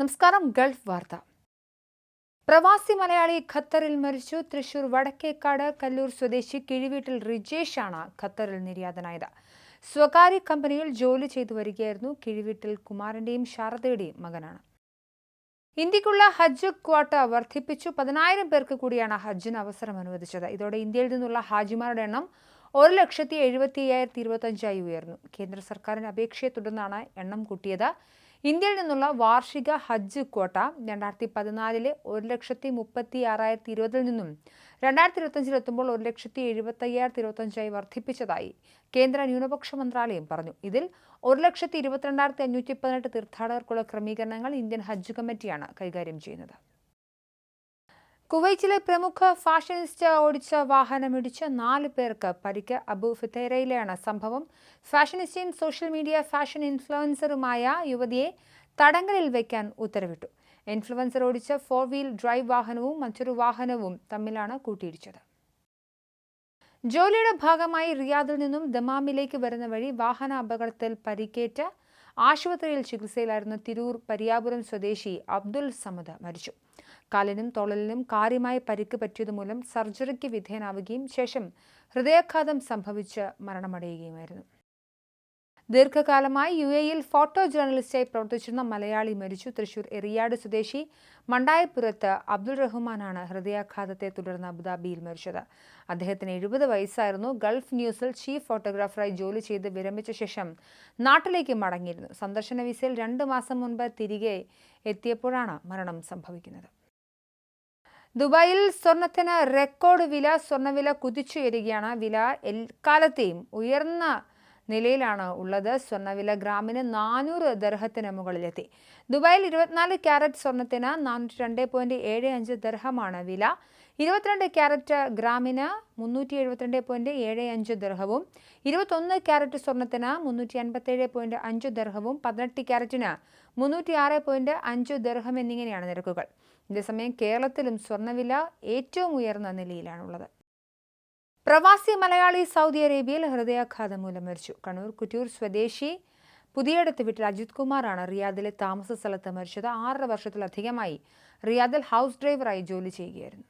നമസ്കാരം ഗൾഫ് വാർത്ത. പ്രവാസി മലയാളി ഖത്തറിൽ മരിച്ചു. തൃശൂർ വടക്കേക്കാട് കല്ലൂർ സ്വദേശി കിഴിവീട്ടിൽ ആണ് ഖത്തറിൽ നിര്യാതനായത്. സ്വകാര്യ കമ്പനിയിൽ ജോലി ചെയ്തു വരികയായിരുന്നു കിഴിവീട്ടിൽ കുമാരന്റെയും ശാരദയുടെയും മകനാണ്. ഇന്ത്യക്കുള്ള ഹജ്ജ് ക്വാട്ട വർദ്ധിപ്പിച്ചു. പതിനായിരം പേർക്ക് കൂടിയാണ് ഹജ്ജിന് അവസരം അനുവദിച്ചത്. ഇതോടെ ഇന്ത്യയിൽ നിന്നുള്ള ഹാജിമാരുടെ എണ്ണം ഒരു ലക്ഷത്തി എഴുപത്തി അയ്യായിരത്തി ഇരുപത്തഞ്ചായി ഉയർന്നു. കേന്ദ്ര സർക്കാരിന്റെ അപേക്ഷയെ തുടർന്നാണ് എണ്ണം കൂട്ടിയത് ഇന്ത്യയിൽ നിന്നുള്ള വാർഷിക ഹജ്ജ് ക്വാട്ട രണ്ടായിരത്തി പതിനാലിലെ ഒരു ലക്ഷത്തി മുപ്പത്തി ആറായിരത്തി ഇരുപതിൽ നിന്നും രണ്ടായിരത്തി ഇരുപത്തഞ്ചിൽ എത്തുമ്പോൾ ഒരു ലക്ഷത്തി എഴുപത്തി അയ്യായിരത്തി ഇരുപത്തഞ്ചായി വർദ്ധിപ്പിച്ചതായി കേന്ദ്ര ന്യൂനപക്ഷ മന്ത്രാലയം പറഞ്ഞു. ഇതിൽ ഒരു ലക്ഷത്തി ഇരുപത്തിരണ്ടായിരത്തി അഞ്ഞൂറ്റി പതിനെട്ട് തീർത്ഥാടകർക്കുള്ള ക്രമീകരണങ്ങൾ ഇന്ത്യൻ ഹജ്ജ് കമ്മിറ്റിയാണ് കൈകാര്യം ചെയ്യുന്നത്. കുവൈറ്റിലെ പ്രമുഖ ഫാഷനിസ്റ്റ് ഓടിച്ച വാഹനമിടിച്ച് നാല് പേർക്ക് പരിക്ക് അബു ഫിത്തേരയിലെയാണ് സംഭവം. ഫാഷനിസ്റ്റയും സോഷ്യൽ മീഡിയ ഫാഷൻ ഇൻഫ്ലുവൻസറുമായ യുവതിയെ തടങ്കലിൽ വയ്ക്കാൻ ഉത്തരവിട്ടു. ഇൻഫ്ലുവൻസർ ഓടിച്ച ഫോർ വീൽ ഡ്രൈവ് വാഹനവും മറ്റൊരു വാഹനവും തമ്മിലാണ് കൂട്ടിയിടിച്ചത്. ജോലിയുടെ ഭാഗമായി റിയാദിൽ നിന്നും ദമാമിലേക്ക് വരുന്ന വഴി വാഹന അപകടത്തിൽ പരിക്കേറ്റ ആശുപത്രിയിൽ ചികിത്സയിലായിരുന്ന തിരൂർ പരിയാപുരം സ്വദേശി അബ്ദുൽ സമദ് മരിച്ചു. കാലിനും തൊളലിനും കാര്യമായ പരിക്ക് പറ്റിയതുമൂലം സർജറിക്ക് വിധേയനാവുകയും ശേഷം ഹൃദയാഘാതം സംഭവിച്ച് മരണമടയുകയുമായിരുന്നു. ദീർഘകാലമായി യു എയിൽ ഫോട്ടോ ജേർണലിസ്റ്റായി പ്രവർത്തിച്ചിരുന്ന മലയാളി മരിച്ചു. തൃശൂർ എറിയാട് സ്വദേശി മണ്ടായപ്പുറത്ത് അബ്ദുൾ റഹ്മാനാണ് ഹൃദയാഘാതത്തെ തുടർന്ന് അബുദാബിയിൽ മരിച്ചത്. അദ്ദേഹത്തിന് എഴുപത് വയസ്സായിരുന്നു. ഗൾഫ് ന്യൂസിൽ ചീഫ് ഫോട്ടോഗ്രാഫറായി ജോലി ചെയ്ത് വിരമിച്ച ശേഷം നാട്ടിലേക്ക് മടങ്ങിയിരുന്നു. സന്ദർശന വിസയിൽ രണ്ട് മാസം മുൻപ് തിരികെ എത്തിയപ്പോഴാണ് മരണം സംഭവിക്കുന്നത്. ദുബായിൽ സ്വർണത്തിന് റെക്കോർഡ് വില സ്വർണവില കുതിച്ചുയരുകയാണ്. വില എക്കാലത്തെയും ഉയർന്ന നിലയിലാണ് ഉള്ളത്. സ്വർണവില ഗ്രാമിന് നാനൂറ് ദർഹത്തിന് മുകളിലെത്തി. ദുബായിൽ ഇരുപത്തിനാല് ക്യാരറ്റ് സ്വർണത്തിന് നാനൂറ്റി രണ്ട് പോയിന്റ് ഏഴ് അഞ്ച് ദർഹമാണ് വില. ഇരുപത്തിരണ്ട് ക്യാരറ്റ് ഗ്രാമിന് മുന്നൂറ്റി എഴുപത്തിരണ്ട് പോയിന്റ് ഏഴ് അഞ്ച് ദർഹവും ഇരുപത്തൊന്ന് ക്യാരറ്റ് സ്വർണത്തിന് മുന്നൂറ്റി അൻപത്തേഴ് പോയിന്റ് അഞ്ച് ദർഹവും പതിനെട്ട് ക്യാരറ്റിന് മുന്നൂറ്റി ആറ് പോയിന്റ് അഞ്ച് ദർഹം എന്നിങ്ങനെയാണ് നിരക്കുകൾ. ഇതേസമയം കേരളത്തിലും സ്വർണവില ഏറ്റവും ഉയർന്ന നിലയിലാണുള്ളത്. പ്രവാസി മലയാളി സൗദി അറേബ്യയിൽ ഹൃദയാഘാതം മൂലം മരിച്ചു കണ്ണൂർ കുറ്റൂർ സ്വദേശി പുതിയടത്ത് വീട്ടിൽ അജിത് കുമാറാണ് റിയാദിലെ താമസ സ്ഥലത്ത് മരിച്ചത്. ആറര വർഷത്തിലധികമായി റിയാദിൽ ഹൗസ് ഡ്രൈവറായി ജോലി ചെയ്യുകയായിരുന്നു.